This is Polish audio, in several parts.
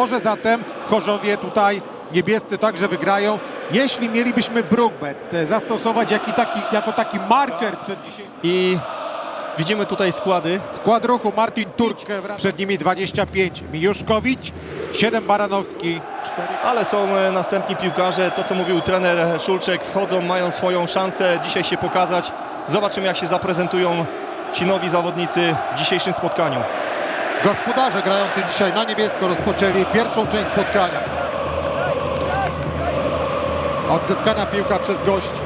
Może zatem Chorzowie tutaj niebiescy także wygrają. Jeśli mielibyśmy Brookbet e, zastosować jaki taki, jako taki marker przed dzisiejszym I widzimy tutaj składy. skład ruchu Martin Turczkę, przed nimi 25 Mijuszkowicz, 7 Baranowski, 4 Ale są e, następni piłkarze. To, co mówił trener Szulczek, wchodzą, mają swoją szansę dzisiaj się pokazać. Zobaczymy, jak się zaprezentują ci nowi zawodnicy w dzisiejszym spotkaniu. Gospodarze grający dzisiaj na niebiesko rozpoczęli pierwszą część spotkania. Odzyskana piłka przez gości.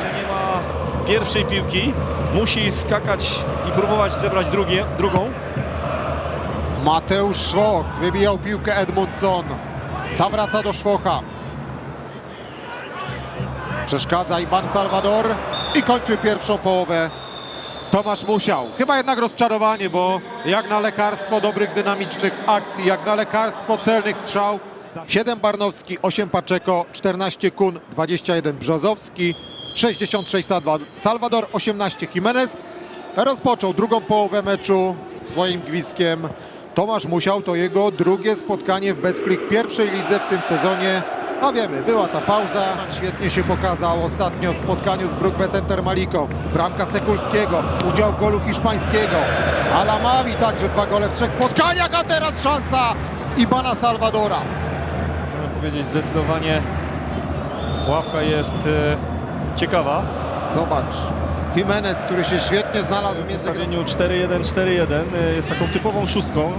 Że nie ma pierwszej piłki, musi skakać i próbować zebrać drugie, drugą. Mateusz Szwok wybijał piłkę Edmundson. Ta wraca do Szwocha. Przeszkadza Iban Salvador i kończy pierwszą połowę. Tomasz Musiał. Chyba jednak rozczarowanie, bo jak na lekarstwo dobrych dynamicznych akcji, jak na lekarstwo celnych strzał. 7 Barnowski, 8 Paczeko, 14 Kun, 21 Brzozowski, 66 Salwa- Salvador, 18 Jimenez. Rozpoczął drugą połowę meczu swoim gwizdkiem. Tomasz Musiał to jego drugie spotkanie w Betclick pierwszej lidze w tym sezonie. No wiemy, była ta pauza, świetnie się pokazał ostatnio w spotkaniu z Brookbetem Termaliką. Bramka Sekulskiego, udział w golu hiszpańskiego. Alamawi także dwa gole w trzech spotkaniach, a teraz szansa Ibana Salvadora. Możemy powiedzieć zdecydowanie ławka jest e, ciekawa. Zobacz, Jimenez, który się świetnie znalazł W ustawieniu 4-1-4-1 e, jest taką typową szóstką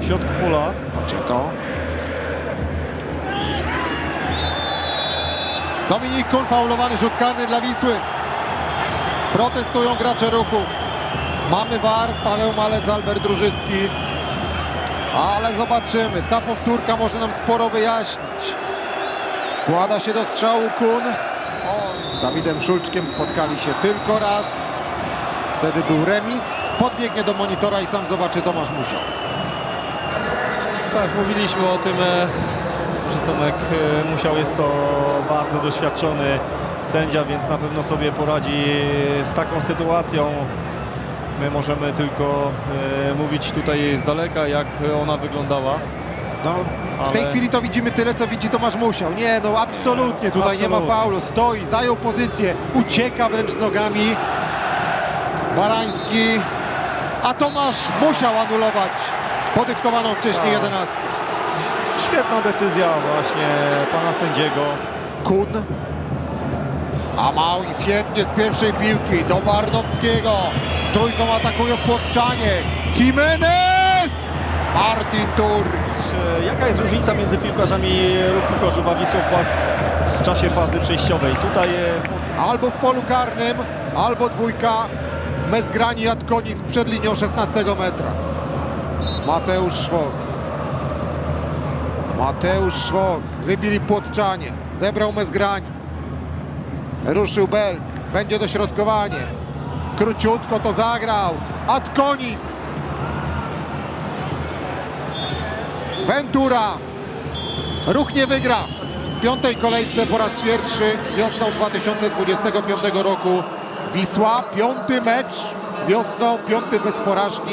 w środku pola. Paczeko. Dominik Kun faulowany rzut karny dla Wisły. Protestują gracze ruchu. Mamy war, Paweł Malec, Albert Drużycki. Ale zobaczymy, ta powtórka może nam sporo wyjaśnić. Składa się do strzału Kun. Z Dawidem Szulczkiem spotkali się tylko raz. Wtedy był remis. Podbiegnie do monitora i sam zobaczy Tomasz Musiał. Tak, mówiliśmy o tym, e, że Tomek e, Musiał jest to bardzo doświadczony sędzia, więc na pewno sobie poradzi z taką sytuacją. My możemy tylko e, mówić tutaj z daleka, jak ona wyglądała. No, w tej Ale- chwili to widzimy tyle, co widzi Tomasz Musiał. Nie, no absolutnie, tutaj nie ma Absolutnie. faulu. Stoi, zajął pozycję, ucieka wręcz z nogami. Barański, a Tomasz musiał anulować podyktowaną wcześniej Tak. jedenastkę. Świetna decyzja właśnie pana sędziego. Kun. A Maui świetnie z pierwszej piłki do Barnowskiego. Trójką atakują Płotczanie. Jimenez! Martin Tur. Jaka jest różnica między piłkarzami ruchu Chorzów a Wisłą Płask w czasie fazy przejściowej? Tutaj e, Albo w polu karnym, albo dwójka Mezgrani Jadkonis przed linią 16 metra. Mateusz Szwoch. Mateusz Szwoch. Wybili Płotczanie. Zebrał Mezgrani. Ruszył Belk. Będzie dośrodkowanie. Króciutko to zagrał. Adkonis. Ventura. Ruch nie wygra. W piątej kolejce po raz pierwszy wiosną 2025 roku Wisła. Piąty mecz wiosną, piąty bez porażki.